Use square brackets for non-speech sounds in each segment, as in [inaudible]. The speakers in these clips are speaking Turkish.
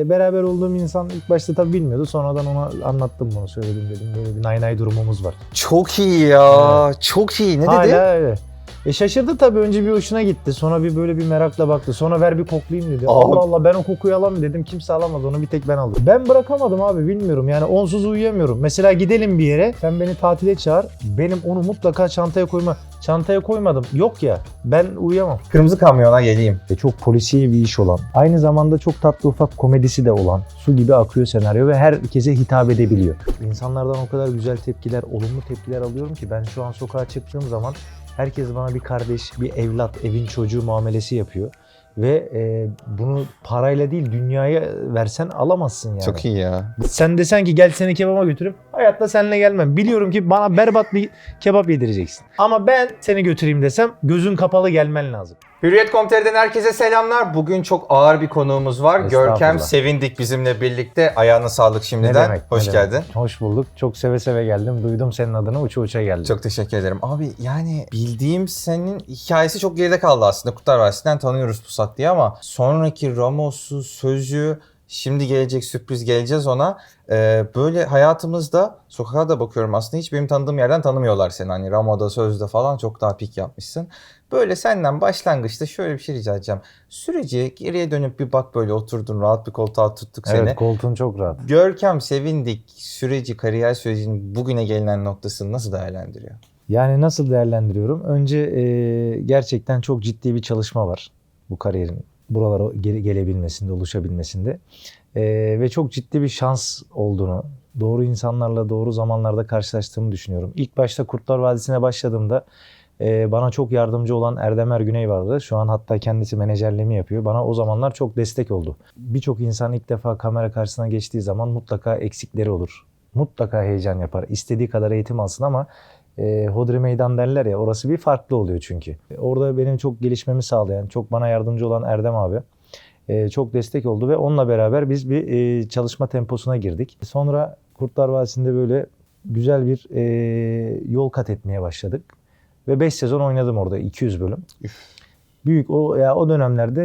E, Beraber olduğum insan ilk başta tabii bilmiyordu. Sonradan ona anlattım bunu söyledim dedim. Böyle bir nay nay durumumuz var. Çok iyi ya. Çok iyi. Ne dedi? Hala öyle. E şaşırdı tabii önce bir hoşuna gitti. Sonra bir böyle bir merakla baktı. Sonra ver bir koklayayım dedi. Abi. Allah Allah ben o kokuyu alamam dedim. Kimse alamaz onu bir tek ben aldım. Ben bırakamadım abi bilmiyorum. Yani onsuz uyuyamıyorum. Mesela gidelim bir yere. Sen beni tatile çağır. Benim onu mutlaka çantaya koyma. Çantaya koymadım. Yok ya. Ben uyuyamam. Kırmızı kamyona geleyim. Ve çok polisiye bir iş olan. Aynı zamanda çok tatlı ufak komedisi de olan. Su gibi akıyor senaryo ve herkese hitap edebiliyor. İnsanlardan o kadar güzel tepkiler, olumlu tepkiler alıyorum ki ben şu an sokağa çıktığım zaman herkes bana bir kardeş, bir evlat, evin çocuğu muamelesi yapıyor. Ve e, bunu parayla değil dünyaya versen alamazsın yani. Çok iyi ya. Sen desen ki gel seni kebaba götüreyim. Hayatta seninle gelmem. Biliyorum ki bana berbat bir kebap yedireceksin. Ama ben seni götüreyim desem gözün kapalı gelmen lazım. Hürriyet.com.tr'den herkese selamlar. Bugün çok ağır bir konuğumuz var. Görkem Sevindik bizimle birlikte. Ayağına sağlık şimdiden. Ne demek? Hoş ne geldin. demek. Hoş bulduk. Çok seve seve geldim. Duydum senin adını uça uça geldim. Çok teşekkür ederim. Abi yani bildiğim senin hikayesi çok geride kaldı aslında. Kurtlar Vadisi'nden tanıyoruz Pusat diye ama sonraki Ramos'u, sözü, şimdi gelecek sürpriz geleceğiz ona. Ee, böyle hayatımızda sokağa da bakıyorum aslında hiç benim tanıdığım yerden tanımıyorlar seni. Hani Ramo'da, Söz'de falan çok daha pik yapmışsın. Böyle senden başlangıçta şöyle bir şey rica edeceğim. Süreci geriye dönüp bir bak böyle oturdun rahat bir koltuğa tuttuk seni. Evet koltuğun çok rahat. Görkem Sevindik süreci, kariyer sürecinin bugüne gelinen noktasını nasıl değerlendiriyor? Yani nasıl değerlendiriyorum? Önce e, gerçekten çok ciddi bir çalışma var bu kariyerin buralara gele- gelebilmesinde, oluşabilmesinde. E, ve çok ciddi bir şans olduğunu, doğru insanlarla doğru zamanlarda karşılaştığımı düşünüyorum. İlk başta Kurtlar Vadisi'ne başladığımda e, bana çok yardımcı olan Erdem Ergüney vardı. Şu an hatta kendisi menajerliğimi yapıyor. Bana o zamanlar çok destek oldu. Birçok insan ilk defa kamera karşısına geçtiği zaman mutlaka eksikleri olur. Mutlaka heyecan yapar. İstediği kadar eğitim alsın ama e, hodri meydan derler ya orası bir farklı oluyor çünkü. Orada benim çok gelişmemi sağlayan, çok bana yardımcı olan Erdem abi çok destek oldu ve onunla beraber biz bir e, çalışma temposuna girdik. Sonra Kurtlar Vadisi'nde böyle güzel bir e, yol kat etmeye başladık. Ve 5 sezon oynadım orada 200 bölüm. Büyük o ya o dönemlerde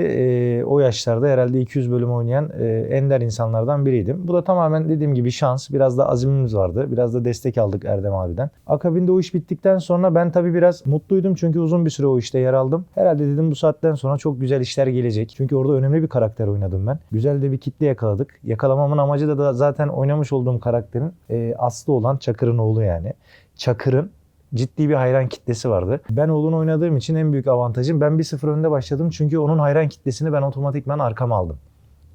e, o yaşlarda herhalde 200 bölüm oynayan e, ender insanlardan biriydim. Bu da tamamen dediğim gibi şans. Biraz da azimimiz vardı. Biraz da destek aldık Erdem abiden. Akabinde o iş bittikten sonra ben tabii biraz mutluydum çünkü uzun bir süre o işte yer aldım. Herhalde dedim bu saatten sonra çok güzel işler gelecek. Çünkü orada önemli bir karakter oynadım ben. Güzel de bir kitle yakaladık. Yakalamamın amacı da, da zaten oynamış olduğum karakterin e, aslı olan Çakır'ın oğlu yani. Çakır'ın ciddi bir hayran kitlesi vardı. Ben oğlunu oynadığım için en büyük avantajım ben 1-0 önde başladım çünkü onun hayran kitlesini ben otomatikman arkama aldım.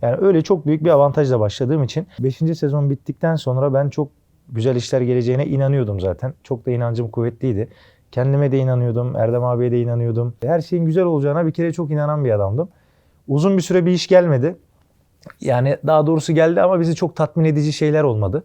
Yani öyle çok büyük bir avantajla başladığım için 5. sezon bittikten sonra ben çok güzel işler geleceğine inanıyordum zaten. Çok da inancım kuvvetliydi. Kendime de inanıyordum, Erdem abiye de inanıyordum. Her şeyin güzel olacağına bir kere çok inanan bir adamdım. Uzun bir süre bir iş gelmedi. Yani daha doğrusu geldi ama bizi çok tatmin edici şeyler olmadı.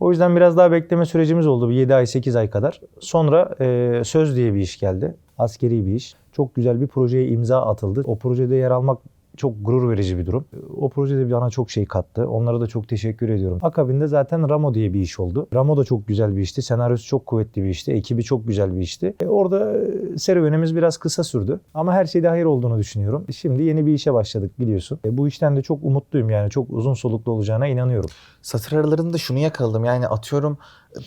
O yüzden biraz daha bekleme sürecimiz oldu. Bir 7 ay 8 ay kadar. Sonra e, Söz diye bir iş geldi. Askeri bir iş. Çok güzel bir projeye imza atıldı. O projede yer almak çok gurur verici bir durum. O projede bana çok şey kattı. Onlara da çok teşekkür ediyorum. Akabinde zaten Ramo diye bir iş oldu. Ramo da çok güzel bir işti. Senaryosu çok kuvvetli bir işti. Ekibi çok güzel bir işti. E, orada e, serüvenimiz biraz kısa sürdü. Ama her şeyde hayır olduğunu düşünüyorum. Şimdi yeni bir işe başladık biliyorsun. E, bu işten de çok umutluyum yani. Çok uzun soluklu olacağına inanıyorum. Satır aralarında şunu yakaladım. Yani atıyorum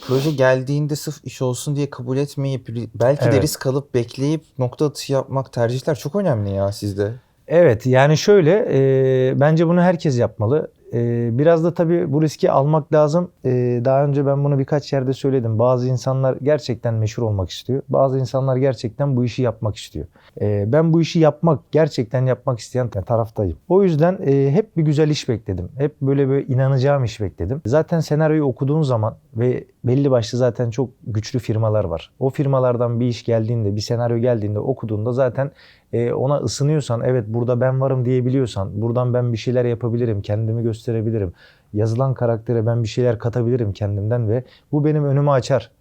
proje geldiğinde sırf iş olsun diye kabul etmeyip belki de Evet. risk alıp bekleyip nokta atışı yapmak tercihler çok önemli ya sizde. Evet yani şöyle e, bence bunu herkes yapmalı. E, biraz da tabii bu riski almak lazım. E, daha önce ben bunu birkaç yerde söyledim. Bazı insanlar gerçekten meşhur olmak istiyor. Bazı insanlar gerçekten bu işi yapmak istiyor. E, ben bu işi yapmak, gerçekten yapmak isteyen taraftayım. O yüzden e, hep bir güzel iş bekledim. Hep böyle böyle inanacağım iş bekledim. Zaten senaryoyu okuduğun zaman ve belli başlı zaten çok güçlü firmalar var. O firmalardan bir iş geldiğinde, bir senaryo geldiğinde okuduğunda zaten e, ona ısınıyorsan, evet burada ben varım diyebiliyorsan, buradan ben bir şeyler yapabilirim, kendimi gösterebilirim. Yazılan karaktere ben bir şeyler katabilirim kendimden ve bu benim önümü açar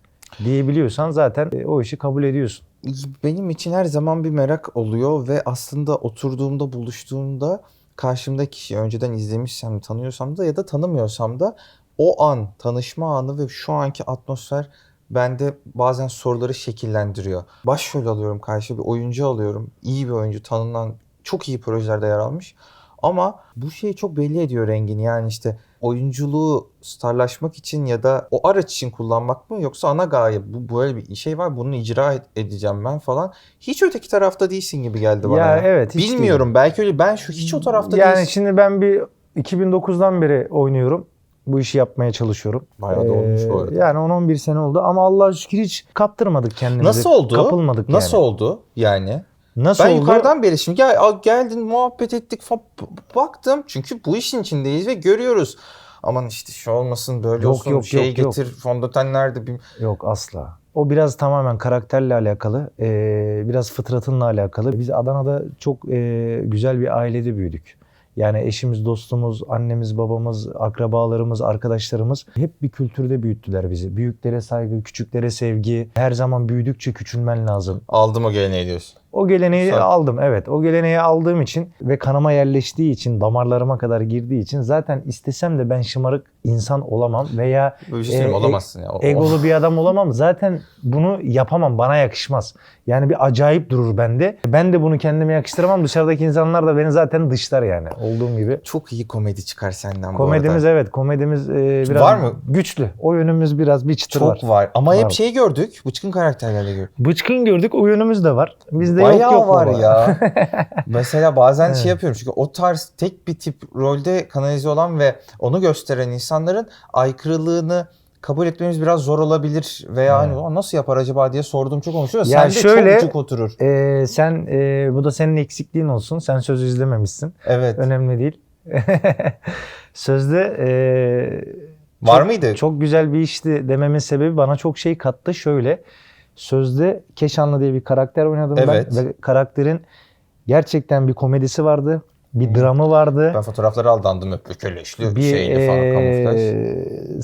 diyebiliyorsan zaten e, o işi kabul ediyorsun. Benim için her zaman bir merak oluyor ve aslında oturduğumda buluştuğumda karşımdaki kişi önceden izlemişsem tanıyorsam da ya da tanımıyorsam da o an tanışma anı ve şu anki atmosfer bende bazen soruları şekillendiriyor. Başrol alıyorum karşı bir oyuncu alıyorum. iyi bir oyuncu tanınan çok iyi projelerde yer almış. Ama bu şey çok belli ediyor rengini. Yani işte oyunculuğu starlaşmak için ya da o araç için kullanmak mı yoksa ana gaye bu böyle bir şey var bunu icra edeceğim ben falan. Hiç öteki tarafta değilsin gibi geldi bana. Ya ya. evet, Bilmiyorum belki öyle ben şu hiç o tarafta Yani değilsin. şimdi ben bir 2009'dan beri oynuyorum. Bu işi yapmaya çalışıyorum. Bayağı da olmuş bu arada. Yani 10-11 sene oldu ama Allah'a şükür hiç kaptırmadık kendimizi. Nasıl oldu? Kapılmadık Nasıl yani. oldu yani? Nasıl ben oldu? yukarıdan beri şimdi gel, geldin muhabbet ettik falan baktım. Çünkü bu işin içindeyiz ve görüyoruz. Aman işte şu olmasın böyle Yok, olsun yok, şey yok, yok. getir fondöten nerede bir... Yok asla. O biraz tamamen karakterle alakalı, ee, biraz fıtratınla alakalı. Biz Adana'da çok ee, güzel bir ailede büyüdük. Yani eşimiz, dostumuz, annemiz, babamız, akrabalarımız, arkadaşlarımız hep bir kültürde büyüttüler bizi. Büyüklere saygı, küçüklere sevgi. Her zaman büyüdükçe küçülmen lazım. Aldım o geleneği diyorsun. O geleneği Güzel. aldım evet. O geleneği aldığım için ve kanıma yerleştiği için, damarlarıma kadar girdiği için zaten istesem de ben şımarık insan olamam veya Böyle şey söyleyeyim E, olamazsın ya. Egolu bir adam olamam. Zaten bunu yapamam. Bana yakışmaz. Yani bir acayip durur bende. Ben de bunu kendime yakıştıramam. Dışarıdaki insanlar da beni zaten dışlar yani. Olduğum gibi. Çok iyi komedi çıkar senden bu Komedimiz arada. evet. Komedimiz e, biraz Var mı? güçlü. O yönümüz biraz bir çıtır Çok var. var. Ama hep Var. şey gördük. Bıçkın karakterlerle gördük. Bıçkın gördük. O yönümüz de var. Bizde Bayağı yok yok var baba. ya. [laughs] Mesela bazen Evet. şey yapıyorum çünkü o tarz tek bir tip rolde kanalize olan ve onu gösteren insanların aykırılığını kabul etmemiz biraz zor olabilir veya hani Evet. "Ulan nasıl yapar acaba diye sorduğum çok olmuştu. Ya Sende şöyle- çok oturur. E, sen e, bu da senin eksikliğin olsun. Sen sözü izlememişsin. Evet. Önemli değil. [laughs] Sözde e, Var çok- mıydı? Çok güzel bir işti dememin sebebi bana çok şey kattı. Şöyle sözde Keşanlı diye bir karakter oynadım Evet. ben ve karakterin gerçekten bir komedisi vardı. Bir Hı. dramı vardı. Ben fotoğraflara aldandım hep ökeleşli bir şeyli falan kamuflaj.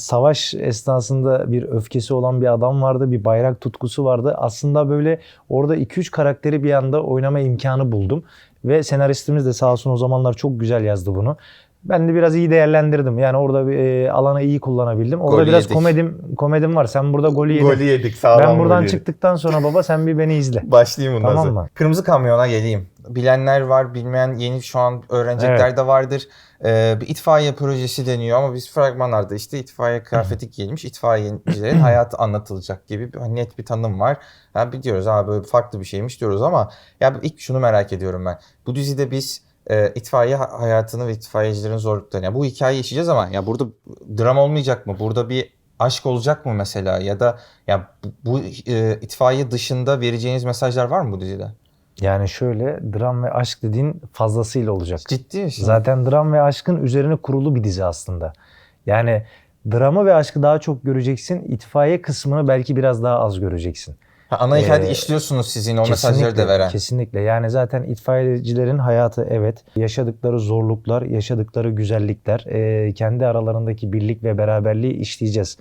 savaş esnasında bir öfkesi olan bir adam vardı. Bir bayrak tutkusu vardı. Aslında böyle orada 2-3 karakteri bir anda oynama imkanı buldum. Ve senaristimiz de sağ olsun o zamanlar çok güzel yazdı bunu. Ben de biraz iyi değerlendirdim. Yani orada bir e, alanı iyi kullanabildim. Orada Golü biraz yedik. komedim komedim var. Sen burada golü yedin. Golü yedik sağlam ben buradan golü yedik. çıktıktan sonra baba sen bir beni izle. [laughs] Başlayayım bundan Tamam sonra. mı? Kırmızı Kamyon'a geleyim. Bilenler var, bilmeyen yeni şu an öğrenecekler de vardır. Ee, bir itfaiye projesi deniyor ama biz fragmanlarda işte itfaiye kıyafeti giyilmiş itfaiyecilerin [clears throat] hayatı anlatılacak gibi bir hani net bir tanım var. Ha biliyoruz abi böyle farklı bir şeymiş diyoruz ama ya ilk şunu merak ediyorum ben. Bu dizide biz e, itfaiye ha- hayatını ve itfaiyecilerin zorluklarını ya bu hikayeyi yaşayacağız ama ya burada dram olmayacak mı? Burada bir aşk olacak mı mesela ya da ya bu, bu e, itfaiye dışında vereceğiniz mesajlar var mı bu dizide? Yani şöyle dram ve aşk dediğin fazlasıyla olacak. Ciddi misin? Zaten dram ve aşkın üzerine kurulu bir dizi aslında. Yani dramı ve aşkı daha çok göreceksin. İtfaiye kısmını belki biraz daha az göreceksin. Ha, ana hikayede Ee, işliyorsunuz sizin o mesajları da veren. Kesinlikle. Yani zaten itfaiyecilerin hayatı evet yaşadıkları zorluklar, yaşadıkları güzellikler, e, kendi aralarındaki birlik ve beraberliği işleyeceğiz.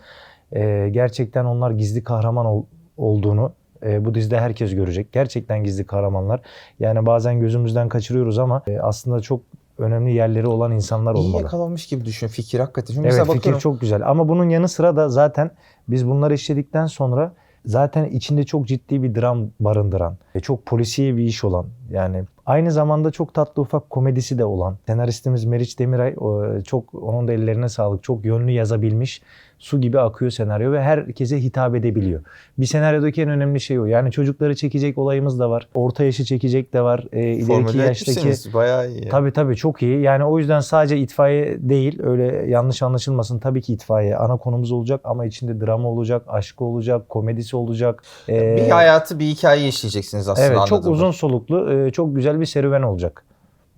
E, gerçekten onlar gizli kahraman ol- olduğunu e, bu dizide herkes görecek. Gerçekten gizli kahramanlar. Yani bazen gözümüzden kaçırıyoruz ama e, aslında çok önemli yerleri olan insanlar İyi olmalı. yakalanmış gibi düşün fikir hakikaten. Şimdi Evet fikir bakıyorum. çok güzel ama bunun yanı sıra da zaten biz bunları işledikten sonra zaten içinde çok ciddi bir dram barındıran, ve çok polisiye bir iş olan yani aynı zamanda çok tatlı ufak komedisi de olan senaristimiz Meriç Demiray çok onun da ellerine sağlık çok yönlü yazabilmiş su gibi akıyor senaryo ve herkese hitap edebiliyor. Bir senaryodaki en önemli şey o. Yani çocukları çekecek olayımız da var. Orta yaşı çekecek de var. E, ileriki Formüle yaştaki. Bayağı iyi. Tabii tabii çok iyi. Yani o yüzden sadece itfaiye değil öyle yanlış anlaşılmasın. Tabii ki itfaiye ana konumuz olacak ama içinde drama olacak, aşkı olacak, komedisi olacak. Ee, Bir hayatı bir hikaye işleyeceksiniz aslında Evet çok uzun soluklu, e, çok güzel bir serüven olacak.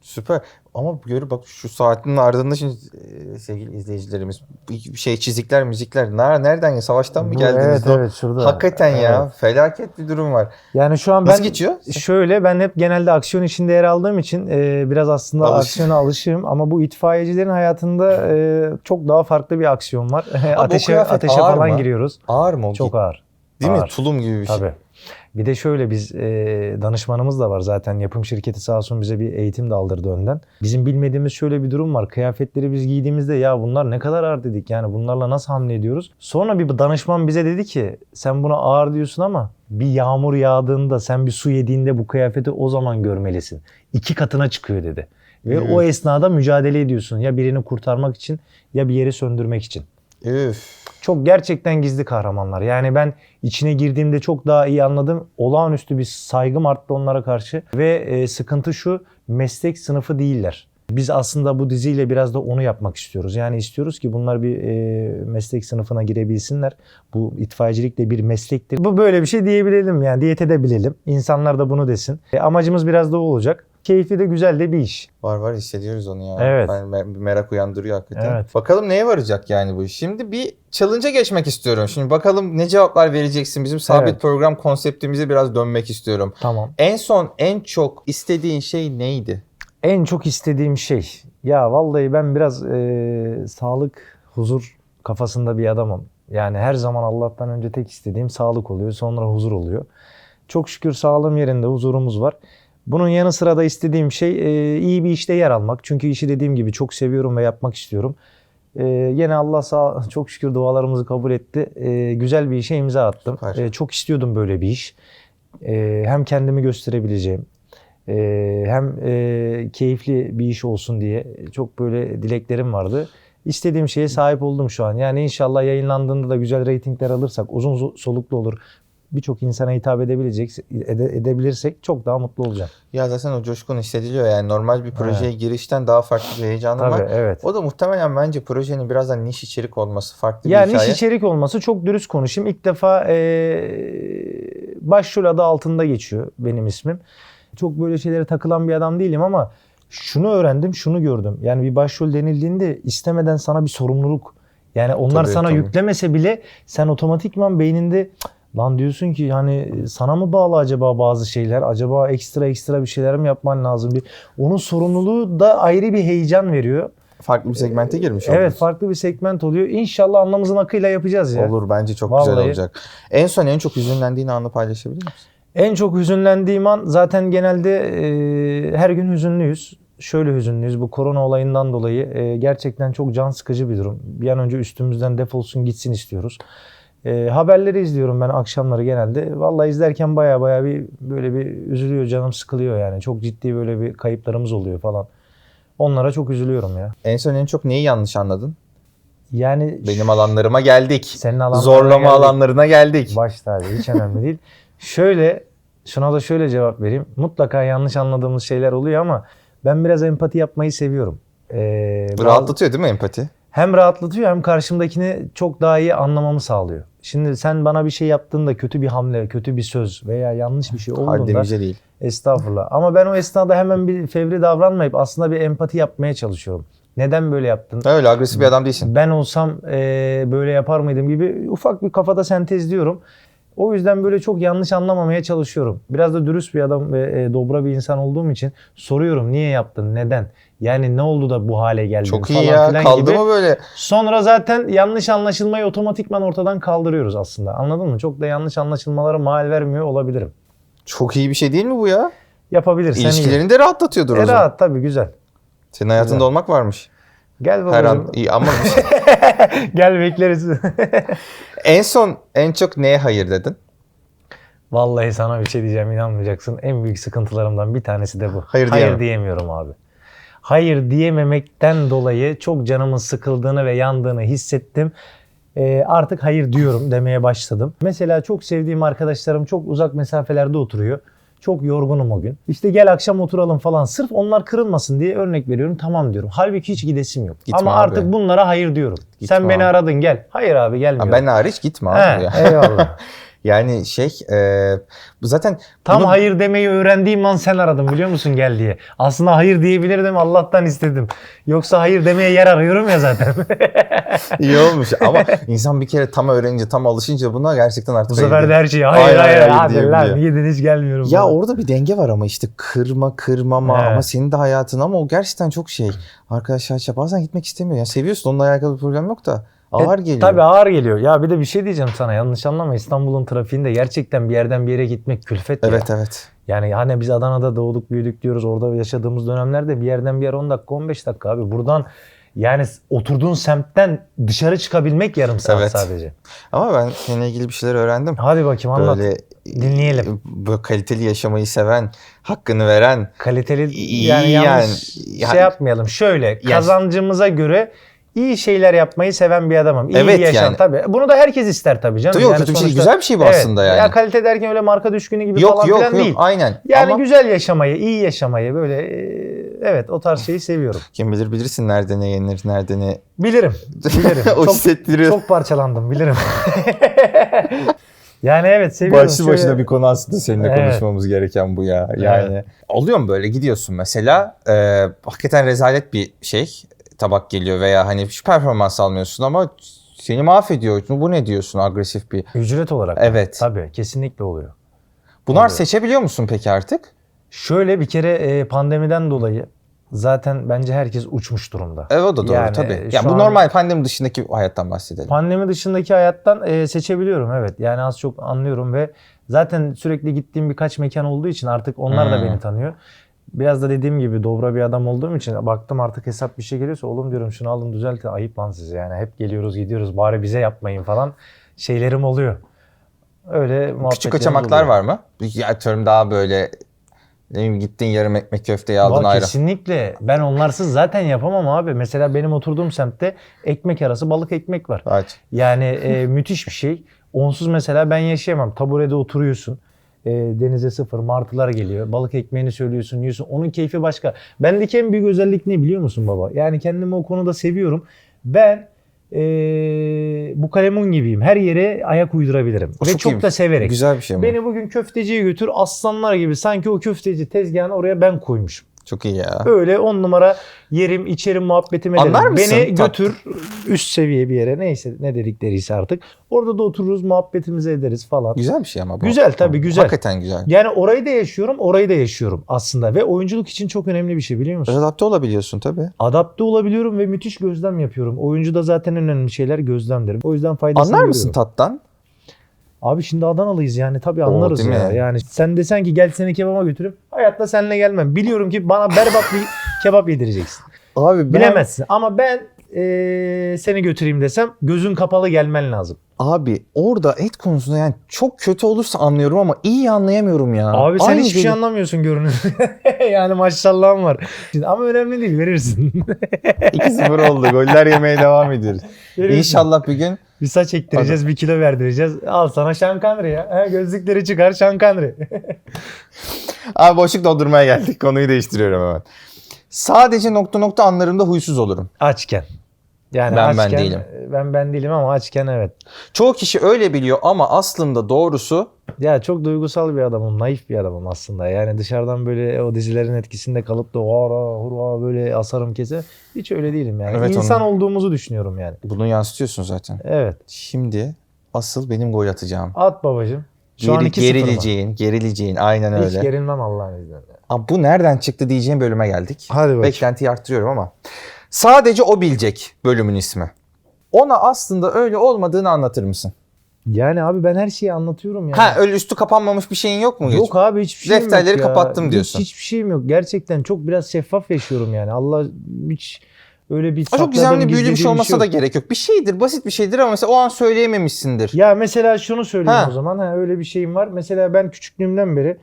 Süper. Ama görü bak şu saatin ardında şimdi e, sevgili izleyicilerimiz bir şey çizikler müzikler Ner- nereden savaştan mı geldiniz? Evet O- evet şurada. Hakikaten ya Evet. felaket bir durum var. Yani şu an ben Nasıl geçiyor? Şöyle ben hep genelde aksiyon içinde yer aldığım için e, biraz aslında Alış- aksiyona alışığım ama bu itfaiyecilerin hayatında e, çok daha farklı bir aksiyon var. [laughs] ateşe ateşe falan mı? giriyoruz. Ağır mı? Çok ağır. Değil mi? ağır. Tulum gibi bir şey. Tabii. Bir de şöyle biz e, danışmanımız da var zaten yapım şirketi sağ olsun bize bir eğitim de aldırdı önden. Bizim bilmediğimiz şöyle bir durum var. Kıyafetleri biz giydiğimizde ya bunlar ne kadar ağır dedik yani bunlarla nasıl hamle ediyoruz? Sonra bir danışman bize dedi ki sen buna ağır diyorsun ama bir yağmur yağdığında sen bir su yediğinde bu kıyafeti o zaman görmelisin. İki katına çıkıyor dedi. Ve Evet. o esnada mücadele ediyorsun. Ya birini kurtarmak için ya bir yeri söndürmek için. Üf. Çok gerçekten gizli kahramanlar. Yani ben içine girdiğimde çok daha iyi anladım. Olağanüstü bir saygım arttı onlara karşı. Ve e, sıkıntı şu meslek sınıfı değiller. Biz aslında bu diziyle biraz da onu yapmak istiyoruz. Yani istiyoruz ki bunlar bir e, meslek sınıfına girebilsinler. Bu itfaiyecilik de bir meslektir. Bu böyle bir şey diyebilelim yani diyet edebilelim. İnsanlar da bunu desin. E, amacımız biraz da o olacak. Keyifli de güzel de bir iş. Var var hissediyoruz onu ya. Evet. Bir merak uyandırıyor hakikaten. Evet. Bakalım neye varacak yani bu iş. Şimdi bir challenge'a geçmek istiyorum. Şimdi bakalım ne cevaplar vereceksin. Bizim sabit Evet. program konseptimize biraz dönmek istiyorum. Tamam. En son en çok istediğin şey neydi? En çok istediğim şey. Ya vallahi ben biraz e, sağlık, huzur kafasında bir adamım. Yani her zaman Allah'tan önce tek istediğim sağlık oluyor. Sonra huzur oluyor. Çok şükür sağlığım yerinde, huzurumuz var. Bunun yanı sıra da istediğim şey e, iyi bir işte yer almak. Çünkü işi dediğim gibi çok seviyorum ve yapmak istiyorum. E, yine Allah sağ çok şükür dualarımızı kabul etti. E, güzel bir işe imza attım. E, çok istiyordum böyle bir iş. E, hem kendimi gösterebileceğim, e, hem e, keyifli bir iş olsun diye çok böyle dileklerim vardı. İstediğim şeye sahip oldum şu an. Yani inşallah yayınlandığında da güzel reytingler alırsak, uzun so- soluklu olur. Birçok insana hitap edebilecek, ede- edebilirsek çok daha mutlu olacağım. Ya zaten o coşkun hissediliyor yani normal bir projeye girişten daha farklı bir heyecanım Tabii var. evet. O da muhtemelen bence projenin biraz da niş içerik olması farklı Yani bir hikaye. iş içerik olması çok dürüst konuşayım. İlk defa eee başrol adı altında geçiyor benim ismim. Çok böyle şeylere takılan bir adam değilim ama şunu öğrendim, şunu gördüm. Yani bir başrol denildiğinde istemeden sana bir sorumluluk. Yani onlar Tabii, sana tabii. yüklemese bile sen otomatikman beyninde "Cık, lan diyorsun ki hani sana mı bağlı acaba bazı şeyler? Acaba ekstra ekstra bir şeyler mi yapman lazım? Bir onun sorumluluğu da ayrı bir heyecan veriyor. Farklı bir segmente girmiş Evet oluyorsun. farklı bir segment oluyor. İnşallah anlamızın akıyla yapacağız ya. Olur bence çok güzel Vallahi. olacak. En son en çok hüzünlendiğin anı paylaşabilir misin? En çok hüzünlendiğim an zaten genelde e, her gün hüzünlüyüz. Şöyle hüzünlüyüz bu korona olayından dolayı e, gerçekten çok can sıkıcı bir durum. Bir an önce üstümüzden defolsun gitsin istiyoruz. E, haberleri izliyorum ben akşamları genelde. Vallahi izlerken baya baya bir böyle bir üzülüyor canım sıkılıyor yani. Çok ciddi böyle bir kayıplarımız oluyor falan. Onlara çok üzülüyorum ya. En son en çok neyi yanlış anladın? Yani Benim alanlarıma geldik. senin alanlarına Zorlama geldik. alanlarına geldik. Baş tacı hiç önemli değil. Şöyle şuna da şöyle cevap vereyim. Mutlaka yanlış anladığımız şeyler oluyor ama ben biraz empati yapmayı seviyorum. Ee, Rahatlatıyor değil mi empati? hem rahatlatıyor hem karşımdakini çok daha iyi anlamamı sağlıyor. Şimdi sen bana bir şey yaptığında kötü bir hamle, kötü bir söz veya yanlış bir şey olduğunda Haddimize değil. estağfurullah. Ama ben o esnada hemen bir fevri davranmayıp aslında bir empati yapmaya çalışıyorum. Neden böyle yaptın? Öyle agresif bir adam değilsin. ben olsam e, böyle yapar mıydım gibi ufak bir kafada sentezliyorum. O yüzden böyle çok yanlış anlamamaya çalışıyorum. Biraz da dürüst bir adam ve e, dobra bir insan olduğum için soruyorum niye yaptın, neden? Yani ne oldu da bu hale geldin Çok falan iyi ya. filan Kaldı gibi. mı böyle? Sonra zaten yanlış anlaşılmayı otomatikman ortadan kaldırıyoruz aslında. Anladın mı? Çok da yanlış anlaşılmalara mal vermiyor olabilirim. Çok iyi bir şey değil mi bu ya? Yapabilirsen iyi. İlişkilerini de rahatlatıyordur o E, zaman. rahat tabii güzel. Senin hayatında Güzel. olmak varmış. Gel Her babacığım. an iyi ama [laughs] [laughs] Gel bekleriz. [laughs] en son en çok neye hayır dedin? Vallahi sana bir şey diyeceğim inanmayacaksın. En büyük sıkıntılarımdan bir tanesi de bu. Hayır diyemem. diyemiyorum abi. Hayır diyememekten dolayı çok canımın sıkıldığını ve yandığını hissettim. Ee, artık hayır diyorum demeye başladım. Mesela çok sevdiğim arkadaşlarım çok uzak mesafelerde oturuyor. Çok yorgunum o gün. İşte gel akşam oturalım falan. Sırf onlar kırılmasın diye örnek veriyorum. Tamam diyorum. Halbuki hiç gidesim yok. Gitme Ama abi. artık bunlara hayır diyorum. Gitme Sen beni abi. aradın gel. Hayır abi Ha, gelmiyorum. ben hariç gitme abi He, ya. eyvallah. [laughs] Yani şey e, bu zaten Tam bunu- hayır demeyi öğrendiğim an sen aradın biliyor musun gel diye. Aslında hayır diyebilirdim Allah'tan istedim. Yoksa hayır demeye yer arıyorum ya zaten. [laughs] iyi olmuş ama insan bir kere tam öğrenince tam alışınca buna gerçekten artık Bu sefer hayır de her şeyi hayır Hayır, hayır, hayır hadi diyebiliyor. lan hiç gelmiyorum. Ya falan. orada bir denge var ama işte kırma kırmama He. ama senin de hayatın ama o gerçekten çok şey. Arkadaşlar bazen gitmek istemiyor. Yani seviyorsun onunla alakalı bir problem yok da ağır geliyor. E, Tabii ağır geliyor. Ya bir de bir şey diyeceğim sana yanlış anlama İstanbul'un trafiğinde gerçekten bir yerden bir yere gitmek külfet ya. Evet evet. Yani hani biz Adana'da doğduk büyüdük diyoruz orada yaşadığımız dönemlerde bir yerden bir yere 10 dakika 15 dakika abi. Buradan Yani oturduğun semtten dışarı çıkabilmek yarım saat Evet. sadece. Ama ben seninle ilgili bir şeyler öğrendim. Hadi bakayım anlat. Böyle Dinleyelim. Böyle kaliteli yaşamayı seven, hakkını veren. Kaliteli İyi yani yanlış yani. şey Yani- yapmayalım. Şöyle kazancımıza göre iyi şeyler yapmayı seven bir adamım. İyi Evet bir yaşam yani. tabii. Bunu da herkes ister tabii canım. Tabii o kötü bir şey, güzel bir şey bu aslında yani. Ya kalite derken öyle marka düşkünü gibi Yok falan yok filan yok değil. aynen. Yani Ama güzel yaşamayı, iyi yaşamayı böyle e, evet o tarz şeyi seviyorum. kim bilir bilirsin nerede ne yenir, nerede ne. Bilirim. Bilirim. [laughs] o çok, hissettiriyor. çok parçalandım bilirim. [laughs] yani evet seviyorum. Başlı Şöyle- başına bir konu aslında seninle Evet. konuşmamız gereken bu ya. Yani oluyor mu böyle gidiyorsun mesela e, hakikaten rezalet bir şey tabak geliyor veya hani hiç performans almıyorsun ama seni mahvediyor. Bu ne diyorsun agresif bir. Ücret olarak. Evet. Tabii kesinlikle oluyor. Bunlar Oluyor. seçebiliyor musun peki artık? Şöyle bir kere e, pandemiden dolayı zaten bence herkes uçmuş durumda. Evet o da doğru Yani, tabii. e, Ya şu bu an- normal pandemi dışındaki hayattan bahsedelim. Pandemi dışındaki hayattan e, seçebiliyorum evet. Yani az çok anlıyorum ve zaten sürekli gittiğim birkaç mekan olduğu için artık onlar da Hmm. beni tanıyor. Biraz da dediğim gibi dobra bir adam olduğum için baktım artık hesap bir şey geliyorsa oğlum diyorum şunu alın düzeltin ayıp lan size yani hep geliyoruz gidiyoruz bari bize yapmayın falan şeylerim oluyor. Öyle Küçük kaçamaklar oluyor. var mı? Ya atıyorum daha böyle ne bileyim gittin yarım ekmek köfteyi aldın ayrı. Kesinlikle. Ben onlarsız zaten yapamam abi. Mesela benim oturduğum semtte ekmek arası balık ekmek var. Evet. Yani e, müthiş bir şey. Onsuz mesela ben yaşayamam. Taburede oturuyorsun. E, denize sıfır, martılar geliyor. Balık ekmeğini söylüyorsun, yiyorsun. Onun keyfi başka. Bendeki en büyük özellik ne biliyor musun baba? Yani kendimi o konuda seviyorum. Ben e, bu kalemun gibiyim. Her yere ayak uydurabilirim. O Ve çok çok, da severek. Güzel bir şey mi? Beni bugün köfteciye götür aslanlar gibi sanki o köfteci tezgahını oraya ben koymuşum. Çok iyi ya. Öyle on numara yerim içerim muhabbetimi ederim. Anlar mısın? Beni Tat- götür üst seviye bir yere neyse ne dedikleriyse artık. Orada da otururuz muhabbetimizi ederiz falan. Güzel bir şey ama bu. Güzel, tabii, güzel. Hakikaten güzel. Yani orayı da yaşıyorum orayı da yaşıyorum aslında. Ve oyunculuk için çok önemli bir şey biliyor musun? Adapte olabiliyorsun tabii. Adapte olabiliyorum ve müthiş gözlem yapıyorum. Oyuncuda zaten en önemli şeyler gözlemdir. O yüzden faydasını Anlar mısın görüyorum. tattan? Abi şimdi Adanalıyız yani tabii Oo, anlarız değil ya. Yani sen desen ki gel seni kebaba götürüp hayatta seninle gelmem. Biliyorum ki bana berbat bir [laughs] kebap yedireceksin. Abi Bilemezsin ama ben eee, seni götüreyim desem gözün kapalı gelmen lazım. Abi orada et konusunda yani çok kötü olursa anlıyorum ama iyi anlayamıyorum ya. Abi sen Aynı hiçbir şey anlamıyorsun görünür. [laughs] yani maşallahın var. Şimdi, ama önemli değil verirsin. 2-0 oldu. Goller yemeye devam ediyoruz. Verirsin. İnşallah bir gün Bir saç ektireceğiz, bir kilo verdireceğiz. Al sana şankanri ya. Ha, gözlükleri çıkar şankanri. [laughs] Abi boşluk doldurmaya geldik. Konuyu değiştiriyorum hemen. Sadece nokta nokta anlarımda huysuz olurum. açken. Yani Ben ben açken, değilim. Ben ben değilim ama açken evet. Çoğu kişi öyle biliyor ama aslında doğrusu Ya çok duygusal bir adamım, naif bir adamım aslında. Yani dışarıdan böyle o dizilerin etkisinde kalıp da hara hurra böyle asarım kese hiç öyle değilim yani. Evet, İnsan onu- olduğumuzu düşünüyorum yani. bunu yansıtıyorsun zaten. Evet. Şimdi asıl benim gol atacağım. At babacığım. Şu an Geri, 2-0 mı? gerileceğin, gerileceğin aynen Hiç öyle. gerilmem Allah'ın izniyle. Abi bu nereden çıktı diyeceğim bölüme geldik. Hadi bakayım. Beklentiyi arttırıyorum ama. Sadece o bilecek bölümün ismi. Ona aslında öyle olmadığını anlatır mısın? Yani abi ben her şeyi anlatıyorum yani. Ha öyle üstü kapanmamış bir şeyin yok mu? Yok abi hiçbir şeyim Defterleri yok ya. kapattım Hiç- diyorsun. hiçbir şeyim yok. Gerçekten çok biraz şeffaf yaşıyorum yani. Allah hiç öyle bir Ha, çok gizemli büyülü bir şey olmasa da gerek yok. Bir şeydir, basit bir şeydir ama mesela o an söyleyememişsindir. Ya mesela şunu söyleyeyim Ha. o zaman. Ha, öyle bir şeyim var. Mesela ben küçüklüğümden beri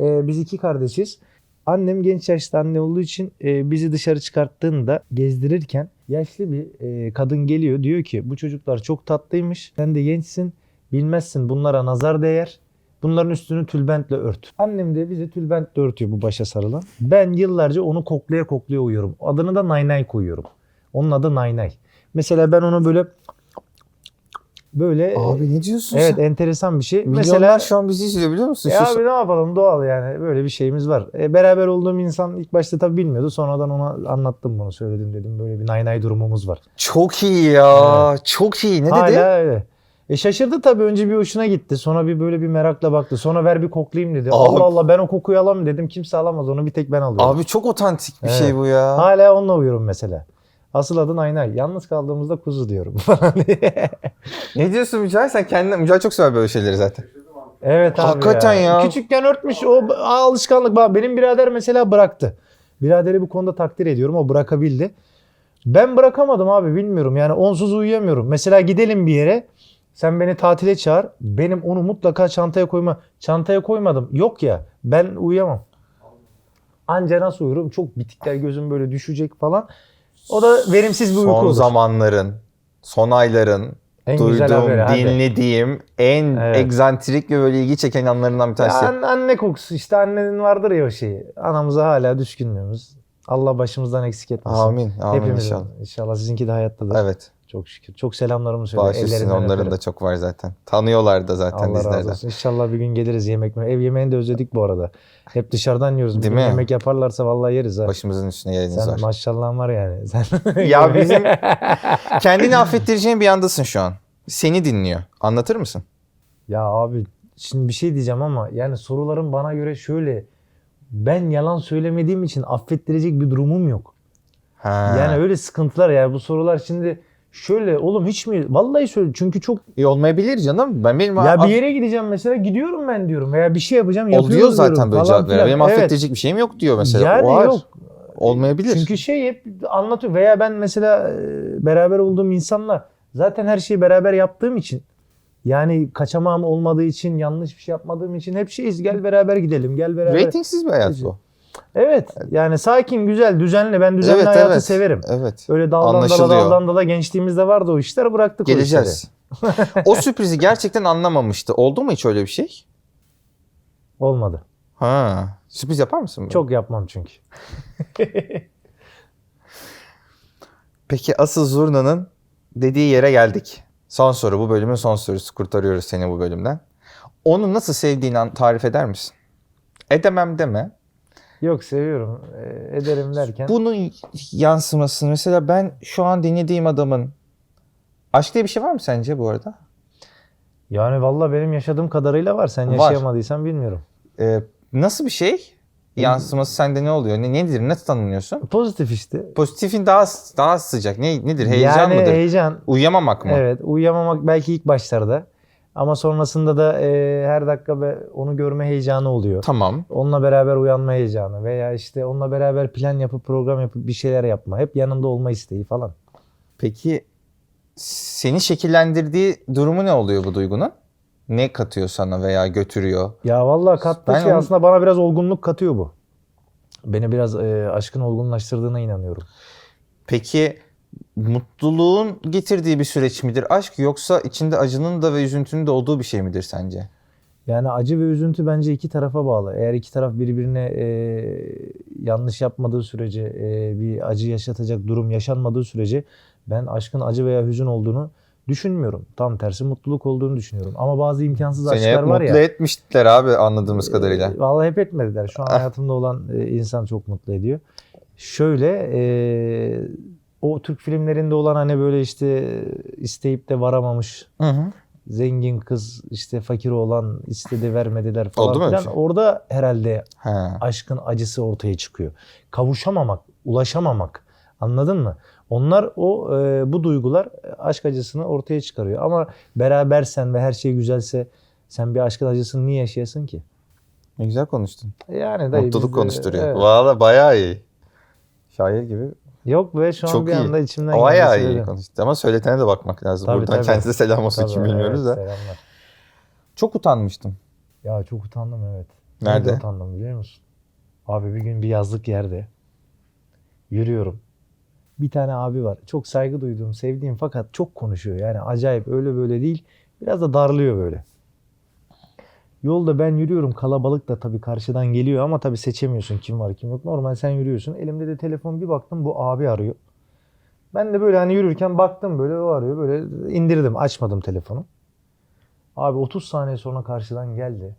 e, biz iki kardeşiz. Annem genç yaşta anne olduğu için e, bizi dışarı çıkarttığında gezdirirken yaşlı bir e, kadın geliyor. Diyor ki bu çocuklar çok tatlıymış. Sen de gençsin. Bilmezsin bunlara nazar değer. Bunların üstünü tülbentle ört. Annem de bizi tülbentle örtüyor bu başa sarılan. Ben yıllarca onu koklaya koklaya uyuyorum. Adını da Nay Nay koyuyorum. Onun adı Nay Nay. Mesela ben onu böyle böyle Abi ne diyorsun Evet sen? enteresan bir şey. Milyonlar Mesela şu an bizi izliyor biliyor musun? ya Şu- abi ne yapalım doğal yani böyle bir şeyimiz var. E, beraber olduğum insan ilk başta tabii bilmiyordu. Sonradan ona anlattım bunu söyledim dedim. Böyle bir nay nay durumumuz var. Çok iyi ya. Çok iyi. Ne Hala dedi? öyle. E şaşırdı tabii önce bir hoşuna gitti. Sonra bir böyle bir merakla baktı. Sonra ver bir koklayayım dedi. Abi- Allah Allah ben o kokuyu alamam dedim. Kimse alamaz onu bir tek ben alıyorum. Abi çok otantik bir Evet. şey bu ya. Hala onunla uyuyorum mesela. Asıl adı Nay Nay. Yalnız kaldığımızda kuzu diyorum. [laughs] Ne diyorsun Mücahit? Sen kendine... Mücahit çok sever böyle şeyleri zaten. Evet abi Hakikaten ya. Küçükken örtmüş o alışkanlık. Bak benim birader mesela bıraktı. Biraderi bu konuda takdir ediyorum. O bırakabildi. Ben bırakamadım abi bilmiyorum. Yani onsuz uyuyamıyorum. Mesela gidelim bir yere. Sen beni tatile çağır. Benim onu mutlaka çantaya koyma. Çantaya koymadım. Yok ya. Ben uyuyamam. Anca nasıl uyurum? Çok bitikler gözüm böyle düşecek falan. O da verimsiz bir uyku Son olur. zamanların, son ayların en duyduğum, haberi. hadi. dinlediğim en Evet. egzantrik ve böyle ilgi çeken anlarından bir tanesi. Ya an- anne kokusu işte annenin vardır ya o şeyi. Anamıza hala düşkünlüğümüz. Allah başımızdan eksik etmesin. Amin. Amin Hepimizin. inşallah. İnşallah sizinki de hayattadır. Evet. Çok şükür. Çok selamlarımı söyle. Bağış üstüne Ellerinden onların öperim. da çok var zaten. Tanıyorlar da zaten Allah razı bizlerden. olsun. İnşallah bir gün geliriz yemek mi? Ev yemeğini de özledik bu arada. Hep dışarıdan yiyoruz. Değil mi? Yemek yaparlarsa vallahi yeriz ha. Başımızın üstüne yeriniz Sen var. maşallahın var yani. [laughs] Sen Ya bizim [laughs] kendini affettireceğin bir yandasın şu an. Seni dinliyor. Anlatır mısın? Ya abi şimdi bir şey diyeceğim ama yani soruların bana göre şöyle. Ben yalan söylemediğim için affettirecek bir durumum yok. Ha. Yani öyle sıkıntılar yani bu sorular şimdi şöyle oğlum hiç mi vallahi söyle çünkü çok İyi olmayabilir canım. Ben benim ya bir yere gideceğim mesela gidiyorum ben diyorum veya bir şey yapacağım yapıyorum oluyor zaten diyorum böyle falan cevap veren. filan. Benim Evet. bir şeyim yok diyor mesela. Yani o var. yok. Olmayabilir. Çünkü şey hep anlatıyor veya ben mesela e, beraber olduğum insanla zaten her şeyi beraber yaptığım için yani kaçamam olmadığı için yanlış bir şey yapmadığım için hep şeyiz gel beraber gidelim gel beraber. Ratingsiz bir hayat bu. Evet yani sakin güzel düzenli ben düzenli evet hayatı evet. severim. Evet. Öyle daldan dala daldan dala gençliğimizde vardı o işler bıraktık o işleri. Geleceğiz. [laughs] o sürprizi gerçekten anlamamıştı. Oldu mu hiç öyle bir şey? Olmadı. Ha. Sürpriz yapar mısın? böyle? Çok yapmam çünkü. [laughs] Peki asıl Zurna'nın dediği yere geldik. Son soru bu bölümün son sorusu. Kurtarıyoruz seni bu bölümden. Onu nasıl sevdiğini tarif eder misin? Edemem deme. Yok seviyorum. e, ederim derken. Bunun yansımasını mesela ben şu an dinlediğim adamın aşk diye bir şey var mı sence bu arada? Yani valla benim yaşadığım kadarıyla var. Sen Var. yaşayamadıysan bilmiyorum. Ee, nasıl bir şey? Yansıması sende ne oluyor? Ne, nedir? Nasıl tanımlıyorsun? Pozitif işte. Pozitifin daha daha sıcak. Ne nedir? Heyecan yani mıdır? heyecan. Uyuyamamak mı? Evet uyuyamamak belki ilk başlarda. Ama sonrasında da e, her dakika be, onu görme heyecanı oluyor. Tamam. Onunla beraber uyanma heyecanı veya işte onunla beraber plan yapıp program yapıp bir şeyler yapma. Hep yanında olma isteği falan. Peki seni şekillendirdiği durumu ne oluyor bu duygunun? Ne katıyor sana veya götürüyor? Ya vallahi kattığı Ben şey onu- aslında bana biraz olgunluk katıyor bu. Beni biraz e, aşkın olgunlaştırdığına inanıyorum. Peki mutluluğun getirdiği bir süreç midir aşk yoksa içinde acının da ve üzüntünün de olduğu bir şey midir sence? Yani acı ve üzüntü bence iki tarafa bağlı. Eğer iki taraf birbirine e, yanlış yapmadığı sürece, e, bir acı yaşatacak durum yaşanmadığı sürece ben aşkın acı veya hüzün olduğunu düşünmüyorum. Tam tersi mutluluk olduğunu düşünüyorum. Ama bazı imkansız Seni aşklar var mutlu ya. etmişler abi anladığımız kadarıyla. E, Vallahi hep etmediler. Şu an Ah. hayatımda olan e, insan çok mutlu ediyor. Şöyle e, o Türk filmlerinde olan hani böyle işte isteyip de varamamış Hı hı. zengin kız işte fakir olan istedi vermediler falan Oldu mu öyle filan. şey? Orada herhalde Ha. aşkın acısı ortaya çıkıyor. Kavuşamamak, ulaşamamak. Anladın mı? Onlar o e, bu duygular e, aşk acısını ortaya çıkarıyor. Ama berabersen ve her şey güzelse sen bir aşkın acısını niye yaşayasın ki? Ne güzel konuştun. Yani dayı Mutluluk biz de- konuşturuyor. evet. Valla bayağı iyi. Şair gibi. Yok ve şu an Çok bir iyi. anda içimden Bayağı geldi iyi söyledim. konuştu. Ama söyletene de bakmak lazım. Tabii, Buradan tabii. kendisine selam olsun Tabii, kim bilmiyoruz evet, da. Selamlar. Çok utanmıştım. Ya çok utandım evet. Nerede? utandım biliyor musun? Abi bir gün bir yazlık yerde yürüyorum. Bir tane abi var. Çok saygı duyduğum, sevdiğim fakat çok konuşuyor. Yani acayip öyle böyle değil. Biraz da darlıyor böyle. Yolda ben yürüyorum. Kalabalık da tabii karşıdan geliyor ama tabii seçemiyorsun kim var kim yok. Normal sen yürüyorsun. Elimde de telefon bir baktım bu abi arıyor. Ben de böyle hani yürürken baktım böyle o arıyor. Böyle indirdim açmadım telefonu. Abi 30 saniye sonra karşıdan geldi.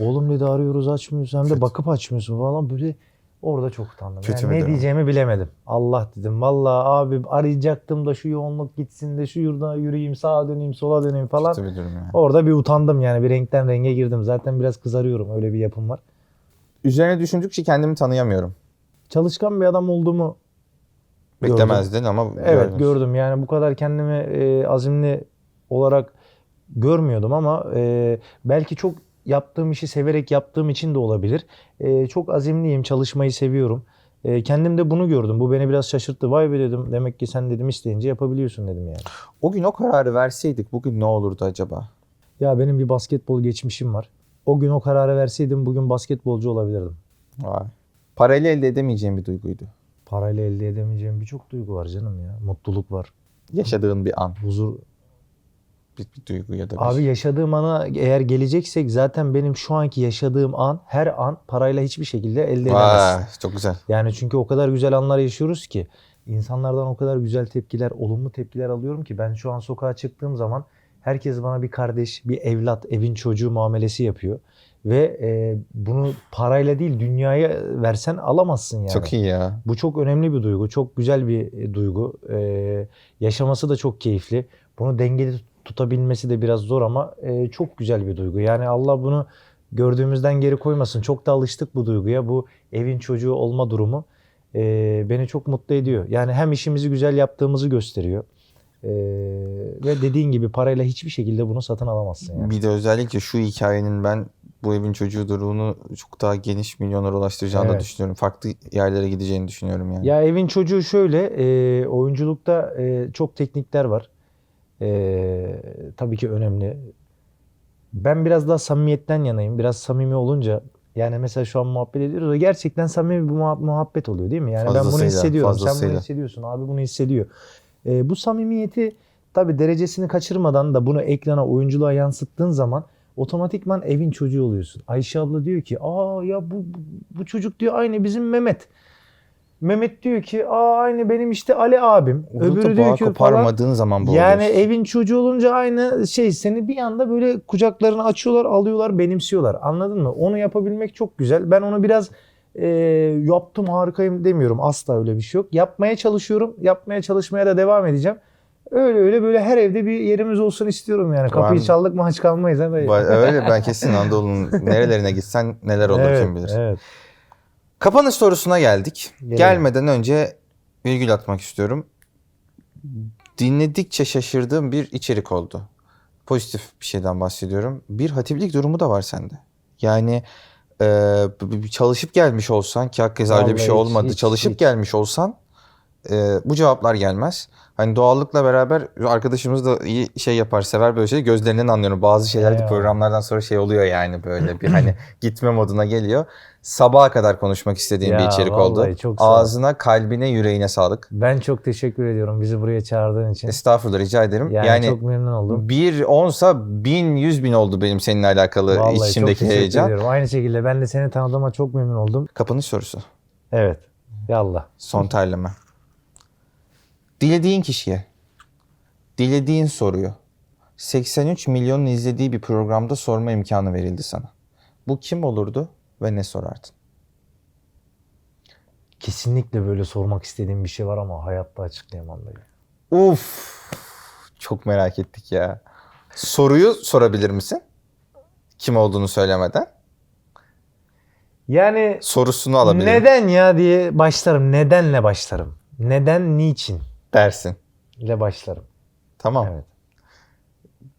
Oğlum dedi arıyoruz açmıyorsun hem de bakıp açmıyorsun falan böyle orada çok utandım. Kötü Yani ne diyeceğimi bilemedim. Allah dedim vallahi abi arayacaktım da şu yoğunluk gitsin de şu yurda yürüyeyim sağa döneyim sola döneyim falan. Kötü bir durum yani. Orada bir utandım yani bir renkten renge girdim. Zaten biraz kızarıyorum öyle bir yapım var. Üzerine düşündükçe kendimi tanıyamıyorum. Çalışkan bir adam olduğumu gördüm. Beklemezdin ama Evet gördün. gördüm yani bu kadar kendimi e, azimli olarak görmüyordum ama e, belki çok yaptığım işi severek yaptığım için de olabilir. E, çok azimliyim, çalışmayı seviyorum. E, kendim de bunu gördüm. Bu beni biraz şaşırttı. Vay be dedim. Demek ki sen dedim isteyince yapabiliyorsun dedim yani. O gün o kararı verseydik bugün ne olurdu acaba? Ya benim bir basketbol geçmişim var. O gün o kararı verseydim bugün basketbolcu olabilirdim. Vay. Parayla elde edemeyeceğim bir duyguydu. Parayla elde edemeyeceğim birçok duygu var canım ya. Mutluluk var. Yaşadığın bir an. Huzur. Bir, bir duygu ya da bir Abi yaşadığım ana eğer geleceksek zaten benim şu anki yaşadığım an her an parayla hiçbir şekilde elde. Vay, çok güzel. Yani çünkü o kadar güzel anlar yaşıyoruz ki insanlardan o kadar güzel tepkiler, olumlu tepkiler alıyorum ki ben şu an sokağa çıktığım zaman herkes bana bir kardeş, bir evlat, evin çocuğu muamelesi yapıyor. Ve e, bunu parayla değil dünyaya versen alamazsın yani. Çok iyi ya. Bu çok önemli bir duygu. Çok güzel bir e, duygu. Ee, yaşaması da çok keyifli. Bunu dengeli tutabilmesi de biraz zor ama e, çok güzel bir duygu. Yani Allah bunu gördüğümüzden geri koymasın. Çok da alıştık bu duyguya. Bu evin çocuğu olma durumu e, beni çok mutlu ediyor. Yani hem işimizi güzel yaptığımızı gösteriyor. E, ve dediğin gibi parayla hiçbir şekilde bunu satın alamazsın. Yani. Bir de özellikle şu hikayenin ben bu evin çocuğudur bunu çok daha geniş milyonlara ulaştıracağını Evet. düşünüyorum. Farklı yerlere gideceğini düşünüyorum yani. Ya evin çocuğu şöyle, e, oyunculukta e, çok teknikler var. E, tabii ki önemli. Ben biraz daha samimiyetten yanayım. Biraz samimi olunca yani mesela şu an muhabbet ediyoruz da gerçekten samimi bir muha- muhabbet oluyor değil mi? Yani ben bunu Fazlasıyla, hissediyorum. Sen fazlasıyla. bunu hissediyorsun. Abi bunu hissediyor. E, bu samimiyeti tabii derecesini kaçırmadan da bunu ekrana, oyunculuğa yansıttığın zaman otomatikman evin çocuğu oluyorsun. Ayşe abla diyor ki aa ya bu, bu çocuk diyor aynı bizim Mehmet. Mehmet diyor ki aa aynı benim işte Ali abim. Orada Öbürü diyor ki falan. koparmadığın zaman bu Yani oluyorsun. evin çocuğu olunca aynı şey seni bir anda böyle kucaklarını açıyorlar, alıyorlar, benimsiyorlar. Anladın mı? Onu yapabilmek çok güzel. Ben onu biraz e, yaptım harikayım demiyorum. Asla öyle bir şey yok. Yapmaya çalışıyorum. Yapmaya çalışmaya da devam edeceğim. Öyle öyle böyle her evde bir yerimiz olsun istiyorum yani. Kapıyı Ben- çaldık mı aç kalmayız. Ba- Öyle ben kesin Anadolu'nun nerelerine gitsen neler olur [laughs] evet, kim bilir. Evet. Kapanış sorusuna geldik. Gelelim. Gelmeden önce virgül atmak istiyorum. Dinledikçe şaşırdığım bir içerik oldu. Pozitif bir şeyden bahsediyorum. Bir hatiplik durumu da var sende. Yani e, çalışıp gelmiş olsan ki hakikaten öyle bir şey hiç- olmadı. hiç- çalışıp hiç. gelmiş olsan e, bu cevaplar gelmez. Hani doğallıkla beraber arkadaşımız da iyi şey yapar, sever böyle şey. Gözlerinden anlıyorum. Bazı şeyler de programlardan sonra şey oluyor yani böyle bir [clears throat] hani gitme moduna geliyor. Sabaha kadar konuşmak istediğim bir Ya içerik oldu. vallahi çok sağ ol. Ağzına, kalbine, yüreğine sağlık. Ben çok teşekkür ediyorum bizi buraya çağırdığın için. Estağfurullah rica ederim. Yani, Yani, çok memnun oldum. bir onsa bin, yüz bin oldu benim seninle alakalı Vallahi çok içimdeki teşekkür heyecan. ediyorum. Aynı şekilde ben de seni tanıdığıma çok memnun oldum. Kapanış sorusu. Evet. Yallah. Son terleme. Dilediğin kişiye, dilediğin soruyu 83 milyonun izlediği bir programda sorma imkanı verildi sana. Bu kim olurdu ve ne sorardın? Kesinlikle böyle sormak istediğim bir şey var ama hayatta açıklayamam dayı. Uf, çok merak ettik ya. Soruyu sorabilir misin? Kim olduğunu söylemeden. Yani Sorusunu alabilirim neden ya diye başlarım. Nedenle başlarım. Neden, niçin dersin. ile başlarım. Tamam. Evet.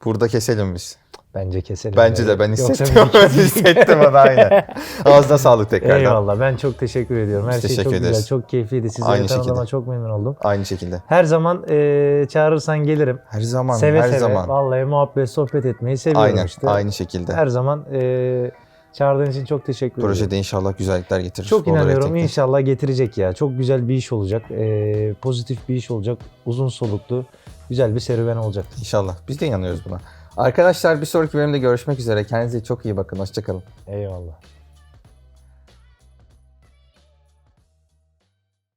Burada keselim biz. Bence keselim. Bence de ben Yoksa hissettim. [laughs] hissettim onu aynen. Ağzına sağlık tekrardan. Eyvallah. Ben çok teşekkür ediyorum. Her Biz şey teşekkür çok ederiz. güzel. Çok keyifliydi. Aynı tanıdığıma şekilde. çok memnun oldum. Aynı şekilde. Her zaman e, çağırırsan gelirim. Her zaman, seve her seve. zaman. Vallahi muhabbet, sohbet etmeyi seviyorum Aynen, işte. aynı şekilde. Her zaman e, çağırdığın için çok teşekkür ediyorum. Projede inşallah güzellikler getirir. Çok Olur inanıyorum inşallah getirecek ya. Çok güzel bir iş olacak. Ee, pozitif bir iş olacak. Uzun soluklu. Güzel bir serüven olacak. İnşallah. Biz de inanıyoruz buna. Arkadaşlar bir sonraki bölümde görüşmek üzere. Kendinize çok iyi bakın. Hoşçakalın. Eyvallah.